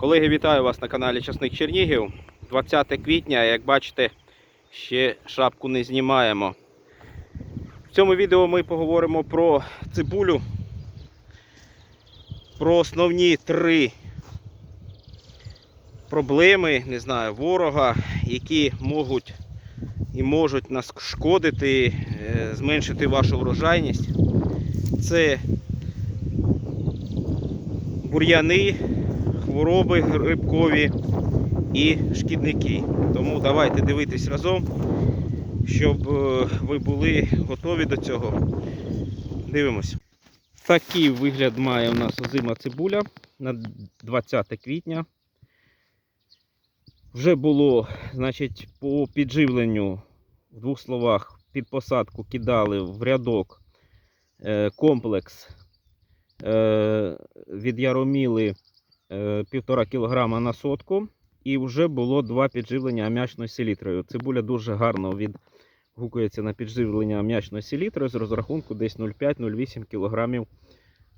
Колеги, вітаю вас на каналі Часник Чернігів. 20 квітня, як бачите, ще шапку не знімаємо. В цьому відео ми поговоримо про цибулю, про основні три проблеми, не знаю, ворога, які можуть і можуть нас шкодити, е, зменшити вашу врожайність. Це бур'яни, хвороби грибкові і шкідники. Тому давайте дивитись разом, щоб е, ви були готові до цього. Дивимось. Такий вигляд має у нас озима цибуля на 20 квітня. Вже було, значить, по підживленню, в двох словах, під посадку кидали в рядок е, комплекс е, від Яроміли 1,5 кг на сотку. І вже було два підживлення ам'ячною селітрою. Цибуля дуже гарно відгукується на підживлення ам'ячною селітрою з розрахунку десь 0,5-0,8 кг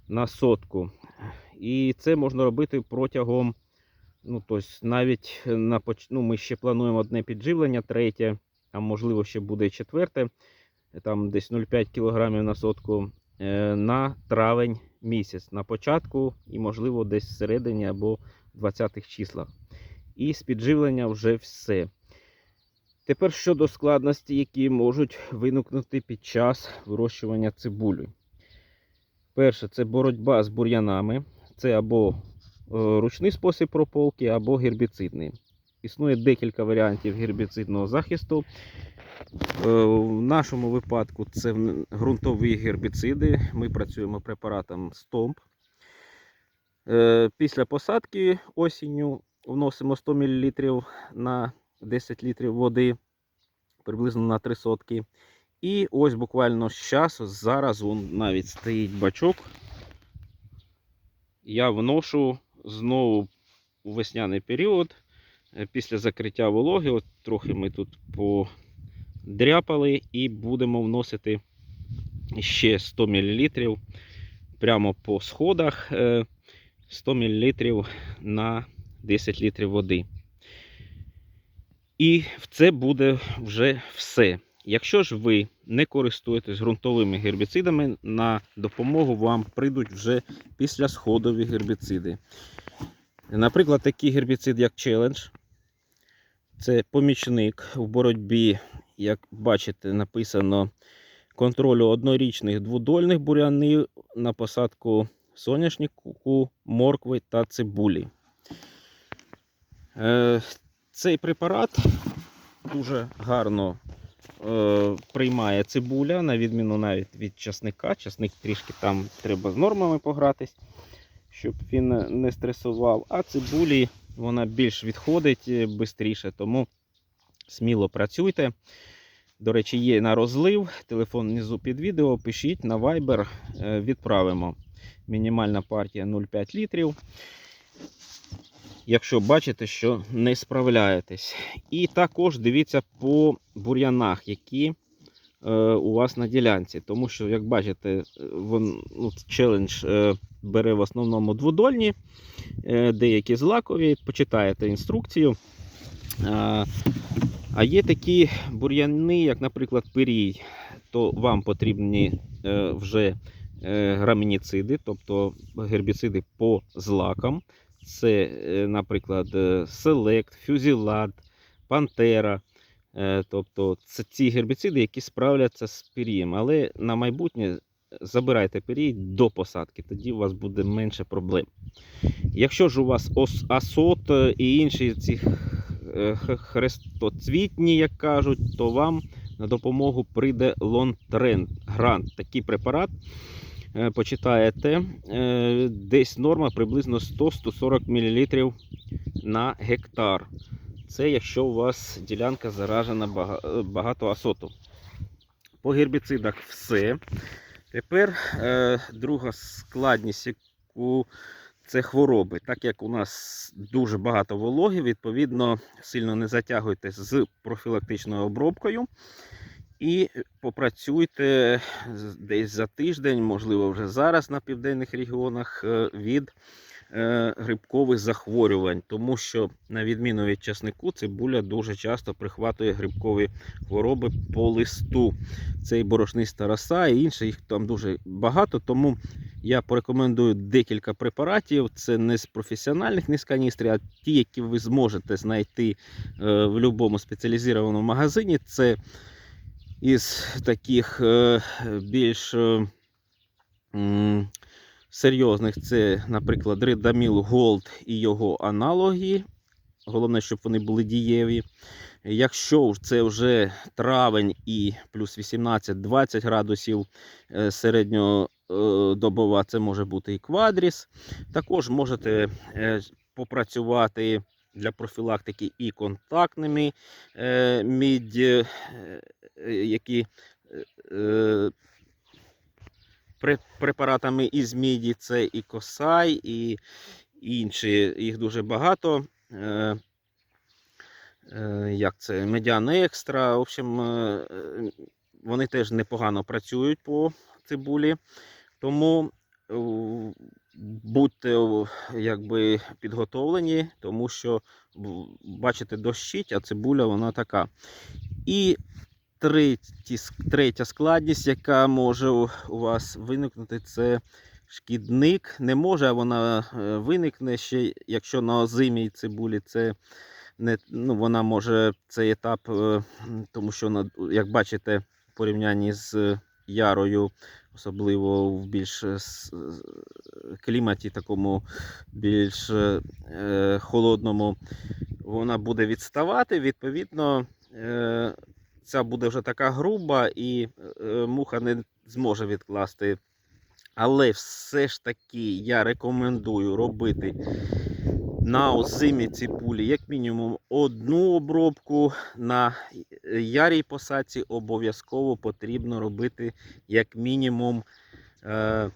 на сотку. І це можна робити протягом, ну, тобто навіть на ну, ми ще плануємо одне підживлення, третє, а можливо ще буде четверте, там десь 0,5 кг на сотку е, на травень місяць на початку і, можливо, десь всередині або в 20-х числах. І з підживлення вже все. Тепер щодо складностей, які можуть виникнути під час вирощування цибулі. Перше, це боротьба з бур'янами. Це або е, ручний спосіб прополки, або гербіцидний. Існує декілька варіантів гербіцидного захисту. Е, В нашому випадку це ґрунтові гербіциди. Ми працюємо препаратом Стомп. Е, Після посадки осінню вносимо 100 мл на 10 літрів води, приблизно на 3 сотки. І ось буквально з часу, зараз вон навіть стоїть бачок. Я вношу знову у весняний період після закриття вологи. От трохи ми тут подряпали і будемо вносити ще 100 мл прямо по сходах. е, 100 мл на 10 літрів води. І це буде вже все. Якщо ж ви не користуєтесь ґрунтовими гербіцидами, на допомогу вам прийдуть вже післясходові гербіциди. Наприклад, такий гербіцид, як Challenge. Це помічник в боротьбі, як бачите, написано контролю однорічних двудольних бурянів на посадку соняшнику, моркви та цибулі. Е, Цей препарат дуже гарно е, приймає цибуля, на відміну навіть від часника. Часник трішки там треба з нормами погратись, щоб він не стресував. А цибулі вона більш відходить швидше, тому сміло працюйте. До речі, є на розлив. Телефон внизу під відео. Пишіть на Viber, е, відправимо. Мінімальна партія 0,5 літрів. Якщо бачите, що не справляєтесь. І також дивіться по бур'янах, які е, у вас на ділянці. Тому що, як бачите, е, вон, ну, челендж е, бере в основному дводольні, е, деякі злакові. Почитаєте інструкцію. А, є такі бур'яни, як, наприклад, пирій, то вам потрібні е, вже е, грамініциди, тобто гербіциди по злакам. Це, е, наприклад, е, Fusilad, Pantera. Е, Тобто це ці гербіциди, які справляться з пір'єм. Але на майбутнє забирайте пір'ї до посадки, тоді у вас буде менше проблем. Якщо ж у вас асот е, і інші ці е, хрестоцвітні, як кажуть, то вам на допомогу прийде Лонтрен Грант. Такий препарат. Е, Почитаєте, е, десь норма приблизно 100-140 мл на гектар. Це якщо у вас ділянка заражена багато асоту. По гербіцидах все. Тепер е, друга складність, яку це хвороби. Так як у нас дуже багато вологи, відповідно, сильно не затягуйте з профілактичною обробкою. І попрацюйте десь за тиждень, можливо, вже зараз на південних регіонах е, від е, грибкових захворювань, тому що, на відміну від часнику, цибуля дуже часто прихватує грибкові хвороби по листу. Це і борошниста роса, і інше, їх там дуже багато. Тому я порекомендую декілька препаратів. Це не з професіональних не з каністрів, а ті, які ви зможете знайти е, в будь-якому спеціалізованому магазині. Це із таких е, більш е, серйозних це, наприклад, Редаміл Голд і його аналоги. Головне, щоб вони були дієві. Якщо це вже травень і плюс 18-20 градусів е, середньодобова, це може бути і квадріс. Також можете е, попрацювати для профілактики і контактними е, мідь, е, е, які е, е, препаратами із міді, це і косай, і інші. Їх дуже багато. Е, е, Як це? Медіан екстра. В общем, е, вони теж непогано працюють по цибулі. Тому будьте якби підготовлені, тому що бачите, дощить, а цибуля вона така. І третя складність, яка може у вас виникнути, це шкідник. Не може, а вона е, виникне ще, якщо на озимій цибулі це не, ну, вона може цей етап, е, тому що, як бачите, в порівнянні з ярою, особливо в більш е, кліматі, такому більш холодному, вона буде відставати. Відповідно, ця буде вже така груба, і е, муха не зможе відкласти. Але все ж таки я рекомендую робити на озимій цибулі як мінімум одну обробку. На ярій посадці обов'язково потрібно робити як мінімум е,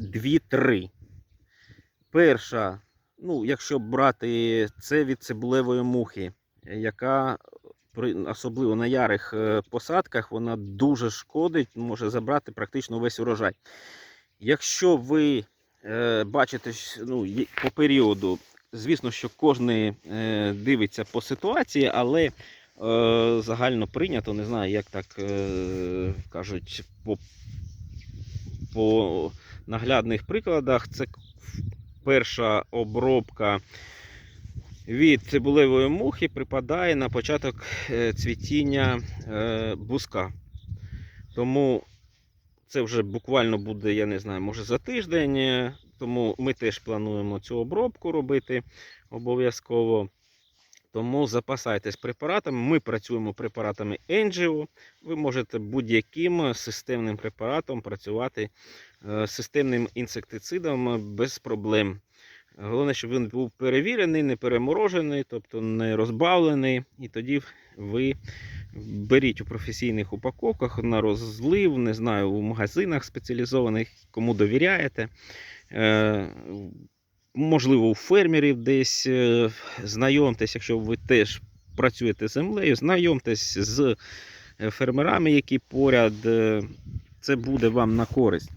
2-3. Перша, ну, якщо брати це від цибулевої мухи, яка особливо на ярих е, посадках, вона дуже шкодить, може забрати практично весь урожай. Якщо ви е, бачите ну, по періоду, звісно, що кожен е, дивиться по ситуації, але загально прийнято, не знаю, як так кажуть, по, по наглядних прикладах, це перша обробка від цибулевої мухи припадає на початок е, цвітіння е, буска. Тому це вже буквально буде, я не знаю, може за тиждень. е, Тому ми теж плануємо цю обробку робити обов'язково. Тому запасайтесь препаратами. Ми працюємо препаратами Engio. Ви можете будь-яким системним препаратом працювати системним інсектицидом без проблем. Головне, щоб він був перевірений, не переморожений, тобто не розбавлений. І тоді ви беріть у професійних упаковках на розлив, не знаю, у магазинах спеціалізованих, кому довіряєте. Е, Можливо, у фермерів десь е, знайомтесь, якщо ви теж працюєте з землею, знайомтесь з е, фермерами, які поряд. Це буде вам на користь.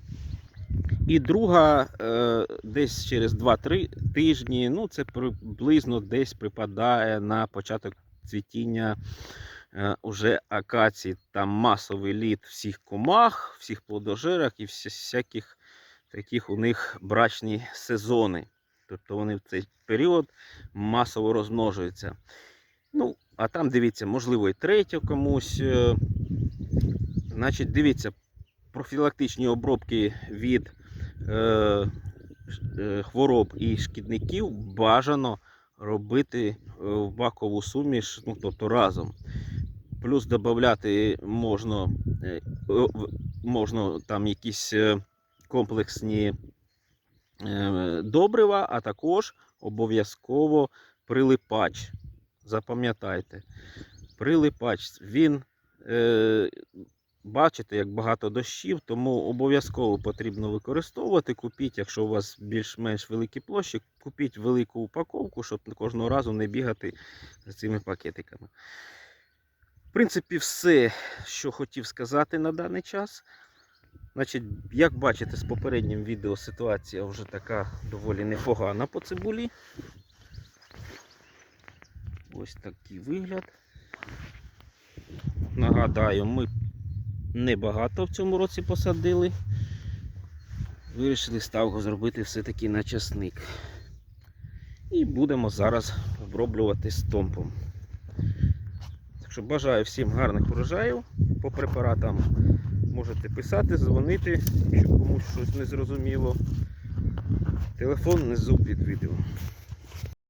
І друга, е, десь через 2-3 тижні, ну це приблизно десь припадає на початок цвітіння е, уже акації. Там масовий лід всіх комах, всіх плодожерах і всяких таких у них брачні сезони. Тобто вони в цей період масово розмножуються. Ну, а там дивіться, можливо, і третю комусь. е, Значить, дивіться, профілактичні обробки від хвороб і шкідників бажано робити е, в бакову суміш, ну, тобто разом. Плюс додати можна, е, можна там якісь е, комплексні е, добрива, а також обов'язково прилипач. Запам'ятайте, прилипач він. Бачите, як багато дощів, тому обов'язково потрібно використовувати. Купіть, якщо у вас більш-менш великі площі, купіть велику упаковку, щоб кожного разу не бігати з цими пакетиками. В принципі, все, що хотів сказати на даний час. Значить, як бачите з попереднім відео, ситуація вже така доволі непогана по цибулі. Ось такий вигляд. Нагадаю, ми небагато в цьому році посадили. Вирішили ставку зробити все-таки на часник. І будемо зараз оброблювати стомпом. Так що бажаю всім гарних урожаїв по препаратам. Можете писати, дзвонити, якщо комусь щось не зрозуміло. Телефон внизу під відео.